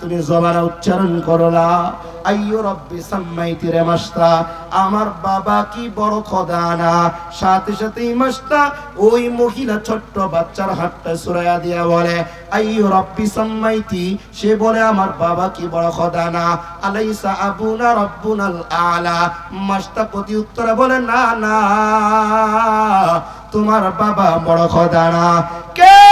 তুমি জবানে উচ্চারণ করলা। আইয়ো রব্বি সাম্মাইতি রে মাস্তা আমার বাবা কি বড় খদানা। সাথে সাথে মাস্তা ওই মহিলা ছোট্ট বাচ্চার হাতটা সুরাইয়া দিয়া বলে, আইয়ো রব্বি সাম্মাইতি। সে বলে, আমার বাবা কি বড় খদানা। আলাইসা আবুনা রব্বুনাল আলা। মাস্তা প্রতি উত্তরে বলে, না না, তোমার বাবা বড় খদানা। কে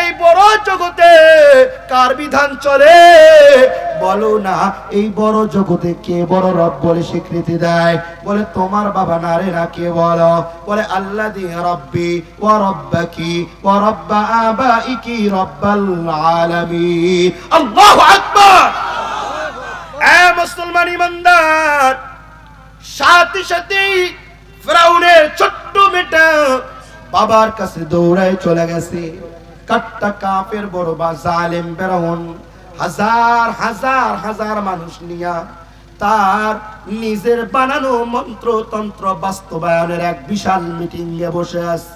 এই বড় জগতে কার বিধান চলে? বলো না, এই বড় জগতে কে বড় রব বলে স্বীকৃতি দেয়? বলে, তোমার বাবা না রে, না কে বলো? বলে আল্লাহ দি রব্বি ও রব্বা কি ও রব্বা আবাইকি রব্বাল আলামিন। আল্লাহু আকবার! এ মুসলমান ইমানদার, সাথে সাথে ফেরাউনের ছোট্ট মেটা বাবার কাছে দৌড়ায় চলে গেছে। কাট্টা কাফের বড় বা জালেম ফেরাউন। হাজার হাজার হাজার মানুষ নিয়া তার নিজের বানানো মন্ত্র তন্ত্র বাস্তবায়নের এক বিশাল মিটিং এ বসে আছে।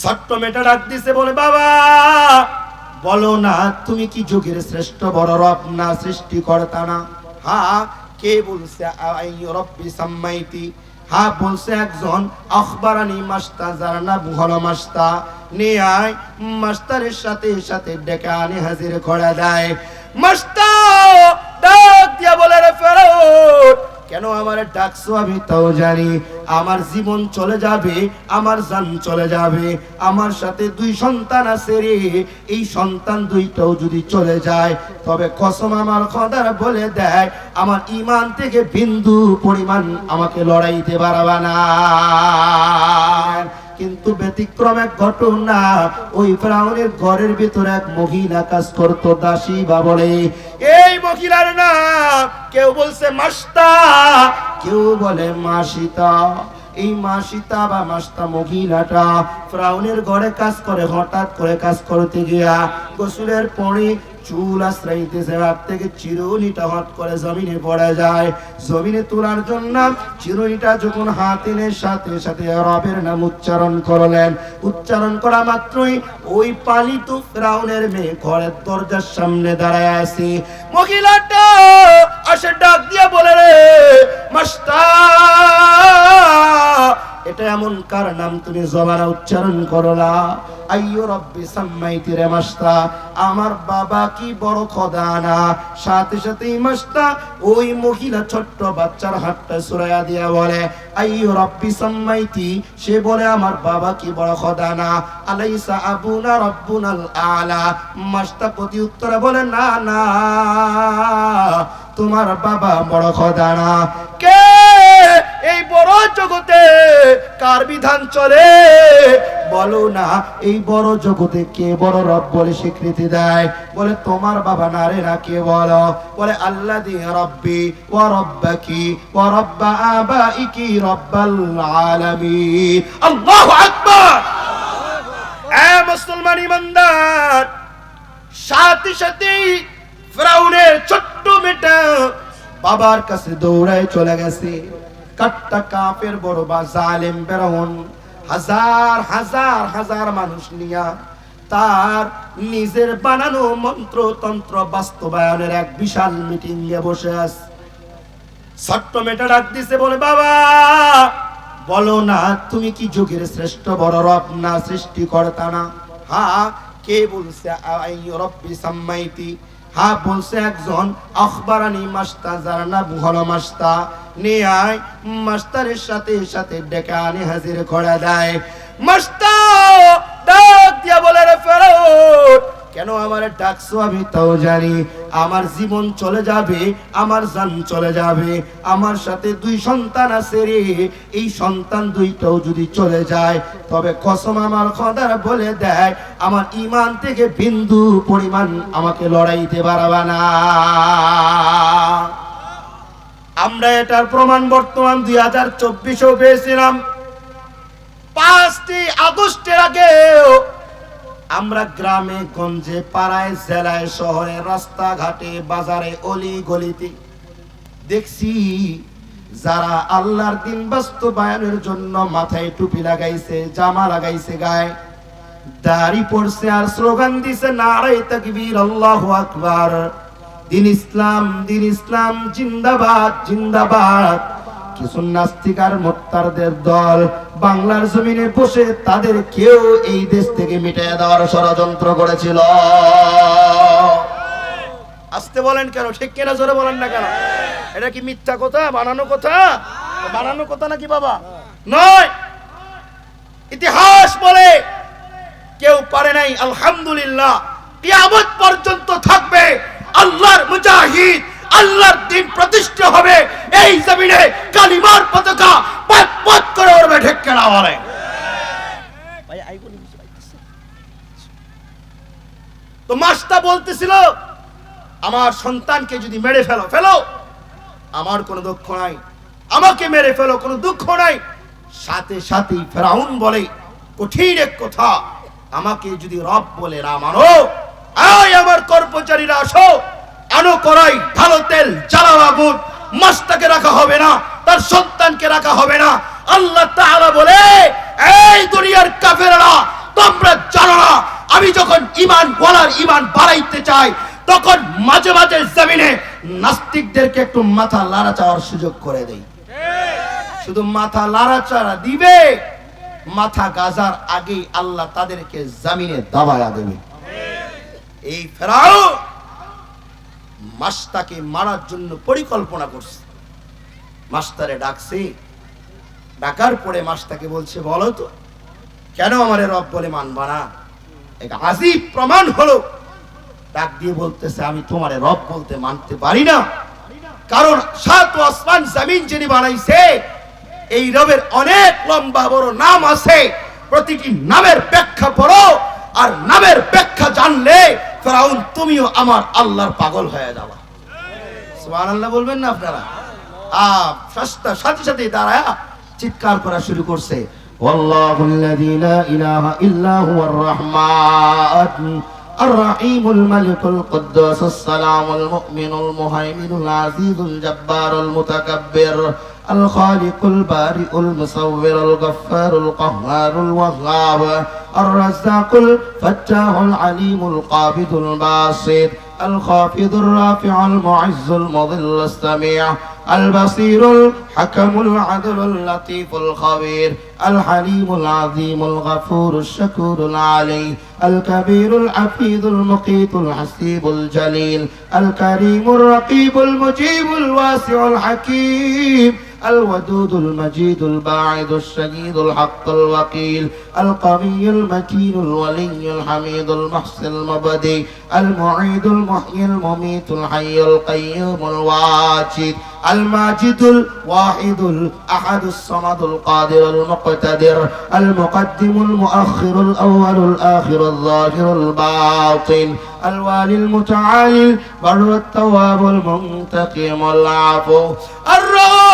ছোট্ট মেয়েটা ডাক দিছে, বলে, বাবা, বলো না, তুমি কি যুগের শ্রেষ্ঠ বড় রব না সৃষ্টিকর্তা না? হ্যাঁ কে বলছে? রব্বি সাম্মাইতি। হ্যাঁ বলছে একজন, আখবারানি মাস্তা যার নাম হলো মাস্তা। নিয়ে আয়। মাস্টারের সাথে সাথে ডেকে আনে হাজির করে দেয়। মাস্তা ডাক দিয়া বলে রে ফেরত। কেন আমার ডাকছো আমি তাও জানি। আমার জীবন চলে যাবে, আমার জান চলে যাবে। আমার সাথে দুই সন্তান আছে রে। এই সন্তান দুইটাও যদি চলে যায়, তবে কসম আমার খদার বলে দেয়, আমার ইমান থেকে বিন্দু পরিমাণ আমাকে লড়াইতে পারবা না। কিন্তু ব্যতিক্রম এক ঘটনা। ওই ফ্রাউনের ঘরের ভিতরে এক মহিলা কাজ করতো, দাসী বা বলে, এই মহিলার নাম কেউ বলছে মাস্তা। কেউ বলে মাসিতা। এই মাসিতা বা মাস্তা মহিলাটা ফ্রাউনের ঘরে কাজ করে, হঠাৎ করে কাজ করতে গিয়া গোসলের পরে চুল আশ্রাইতেছে হাত থেকে চিরুনিটা হট করে জমিনে পড়ে যায়। জমিনে তোলার জন্য চিরুনিটা যখন হাত এনে সাথে সাথে রবের নাম উচ্চারণ করলেন। উচ্চারণ করা মাত্রই ওই পালিত ফ্রাউনের মেয়ে ঘরের দরজার সামনে দাঁড়ায় আছে। মহিলাটা আসে ডাক দিয়ে বলে, রে মাস্টা এটা এমন কার নাম তুমি জবানা উচ্চারণ করলা? আইয়ো রব্বি সাম্মাইতি রে মাস্তা, আমার বাবা কি বড় খদানা? সাথে সাথে মাস্তা, ওই মহিলা ছোট্ট বাচ্চার হাতটা সুরাইয়া দিয়া বলে, আইয়ো রব্বি সাম্মাইতি, সে বলে আমার বাবা কি বড় খদানা? আলাইসা আবুনা রব্বুনাল আলা। মাস্তা প্রতি উত্তরে বলে, না না, তোমার বাবা বড় খদানা। কে কার বিধান চলে? বলো না, এই বড় জগতে কে বড় রব বলে স্বীকৃতি দেয়? বলে, তোমার বাবা না রে, না কে বলো? বলে আল্লাহ দি রব্বি ও রব্বাকি ও রব্বা আবাইকি রব্বাল আলামিন। আল্লাহু আকবার! এ মুসলমান ইমানদার, সাথে সাথে ফ্রাউনের ছোট্ট মেয়েটা বাবার কাছে দৌড়ায় চলে গেছে। কাট্টা কাফের বড় বা জালেম ফেরাউন হাজার হাজার হাজার মানুষ নিয়া তার নিজের বানানো মন্ত্র তন্ত্র বাস্তবায়নের এক বিশাল মিটিং এ বসে আছে। ছোট্ট মেয়েটা ডাক দিছে, বলে, বাবা, বলো না, তুমি কি যুগের শ্রেষ্ঠ বড় রব না সৃষ্টিকর্তা না? হ্যাঁ কে বলছে? রব্বি সাম্মাইতি হ্যাঁ বলছে একজন, আখবারানি মাস্তা যার না বুহল মাস্তা। নিয়ে আয় মাস্টারের সাথে সাথে ডেকে আনি হাজির করে দেয়। মাস্তা ডাক দিয়া বলে রে ফেরত। কেন আমার ডাকছো আমি তাও জানি। আমার জীবন চলে যাবে, আমার জান চলে যাবে। আমার সাথে দুই সন্তান আছে রে, এই সন্তান দুইটাও যদি চলে যায়, তবে কসম আমার খদার বলে দেয়, আমার ইমান থেকে বিন্দু পরিমাণ আমাকে লড়াইতে পারবা না। আমরা এটার প্রমাণ বর্তমান দুই হাজার চব্বিশেও পেয়েছিলাম। পাঁচটি আগস্টের আগেও আমরা গ্রামে, গঞ্জে, পাড়ায়, জেলায়, শহরে, রাস্তাঘাটে, বাজারে, অলি গলিতে দেখছি যারা আল্লাহর দিন বাস্তবায়নের জন্য মাথায় টুপি লাগাইছে, জামা লাগাইছে গায়ে। দাড়ি পড়ছে আর স্লোগান দিছে নারাই তাকবীর, আল্লাহু আকবার। দিন ইসলাম দিন ইসলাম, জিন্দাবাদ জিন্দাবাদ। কিছু নাস্তিক আর মোত্তারদের দল বাংলার জমিনে বসে তাদের কেউ এই দেশ থেকে মিটিয়ে দেওয়ার ষড়যন্ত্র করেছিল। আসতে বলেন কেন? ঠিক কেনা? জোরে বলেন না কেন? এটা কি মিথ্যা কথা? বানানো কথা? বানানো কথা নাকি বাবা? নয়। ইতিহাস বলে কেউ পারে নাই, আলহামদুলিল্লাহ। কিয়ামত পর্যন্ত থাকবে আল্লাহর মুজাহিদ, আল্লাহর দিন প্রতিষ্ঠা হবে এই জমিনে কালিমার পতাকা পথ পথ করে উড়বে ঢেকে না বলে। তো মাস্টা বলতেছিল আমার সন্তানকে যদি মেরে ফেলো ফেলো। আমার কোনো দুঃখ নাই। আমাকে মেরে ফেলো কোনো দুঃখ নাই। সাথে সাথে ফেরাউন বলে কঠিন এক কথা। আমাকে যদি রব বলে না মানো। আয় আমার কর্মচারীরা আসো। আনো করাই ভালো তেল জ্বালাও আগুন মাস্টাকে রাখা হবে না। তার সন্তানকে রাখা হবে না। আল্লাহ তাআলা বলে, এই দুনিয়ার কাফেররা, তোমরা জানো না, আমি যখন ইমান ওয়ালার ইমান বাড়াইতে চাই, তখন মাঝে মাঝে জমিনে নাস্তিকদেরকে একটু মাথা লাড়া চাওয়ার সুযোগ করে দেই। শুধু মাথা লাড়াচাড়া দিবে, মাথা গাজার আগেই আল্লাহ তাদেরকে জামিনে দাবায়া দেবে। এই ফেরাও মাস্তাকে মারার জন্য পরিকল্পনা করছে। মাস্টারে ডাকছি। ডাকার পরে মাস্তাকে বলছে, বলো তো, কেন আমার রব বলে মানবা না? এক আজিব প্রমাণ হলো। ডাক দিয়ে বলতেছে, আমি তোমারে রব বলতে মানতে পারি না। কারণ সাত আসমান জমিন যিনি বানাইছে, এই রবের অনেক লম্বা বড় নাম আছে। প্রতিটি নামের ব্যাখ্যা পড়ো, আর নামের ব্যাখ্যা জানলে ফেরাউন, তুমিও আমার আল্লাহর পাগল হয়ে যাবা। সুবহানাল্লাহ বলবেন না আপনারা? সাথে সাথে দাঁড়ায় চিৎকার করা শুরু করছে والله الذي لا إله إلا هو الرحمن الرحيم الملك القدوس السلام المؤمن المهيمن العزيز الجبار المتكبر الخالق البارئ المصور الغفار القهار الوهاب الرزاق الفتاح العليم القابض الباسط الخافض الرافع المعز المضل السميع আল বাসিরুল হাকামুল আদলুল লাতিফুল খবির আল হালিমুল আযীমুল গাফুরুশ শাকুরুল আলী আল কাবীরুল আফীদুল মুকীতুল হাসীবুল জালিল আল কারীমুর রাকীবুল الودود المجيد الباعد الشديد الحق الوكيل القوي المتين الولي الحميد المحسن المبدي المعيد المحيي المميت الحي القيوم الواجد الماجد الواحد الأحد الصمد القادر المقتدر المقدم المؤخر الأول الآخر الظاهر الباطن الوالي المتعالي بر التواب المنتقم العفو الرؤوف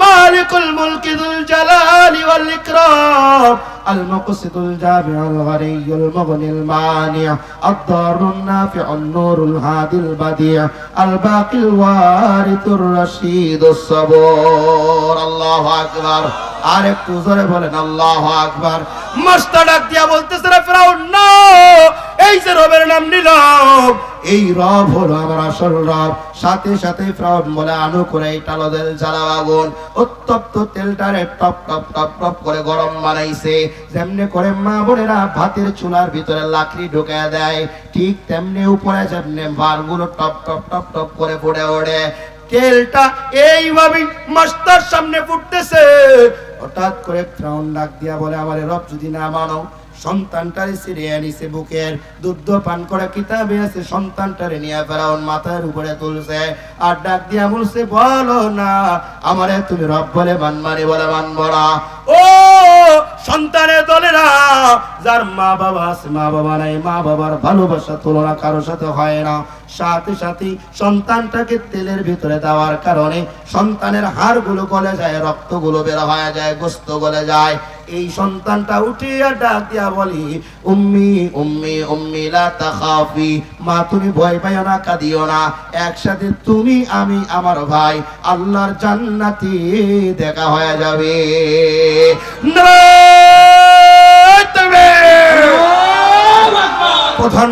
مالك الملك ذو الجلال والإكرام المقسط الجامع الغني المغني المانع الضار النافع النور الهادي البديع الباقي الوارث الرشيد الصبور الله أكبر আর একটু জোরে বলেন আল্লাহ আকবার মাস্টার ডাক দিয়া বলতেছে রে ফেরাউন না এই যে রবের নাম নিলাম এই রব হলো আমার আসল রব। সাথে সাথে ফ্রাউন বলে আনু করে এই টালো তেল জ্বালা আগুন। উত্তপ্ত তেলটারে টপ টপ টপ টপ করে গরম বানাইছে। যেমনি করে মা বোনেরা ভাতের চুলার ভিতরে লাকড়ি ঢুকে দেয়, ঠিক তেমনি উপরে যেমনি বারগুলো টপ টপ টপ টপ করে পড়ে ওড়ে তেলটা এইভাবে মাস্টার সামনে ফুটতেছে। হঠাৎ করে ফ্রাউন ডাক দিয়া বলে, আমার রব যদি না মানো বুকের। পান করে কিতাবে আছে, সন্তানটারে নিয়ে ফেরাউন মাথার উপরে তুলছে। আর ডাক বলছে, বলো না তুমি রব বলে বলে মানব না। ও সন্তানের যার মা বাবা আছে, মা বাবা নাই, মা বাবার ভালোবাসা তুলনা কারও সাথে হয় না। সাথে সাথে সন্তানটাকে তেলের ভিতরে দেওয়ার কারণে সন্তানের হাড়গুলো গলে যায়, রক্তগুলো বের হয়ে যায়, গোস্ত গলে যায়। এই সন্তানটা উঠিয়া ডাক দিয়া বলি উম্মি উম্মি উম্মি লা তাখাফি। মা তুমি ভয় পাইও না কাঁদিও না। একসাথে তুমি আমি আমার ভাই আল্লাহর জান্নাতি দেখা হয়ে যাবে। না প্রধান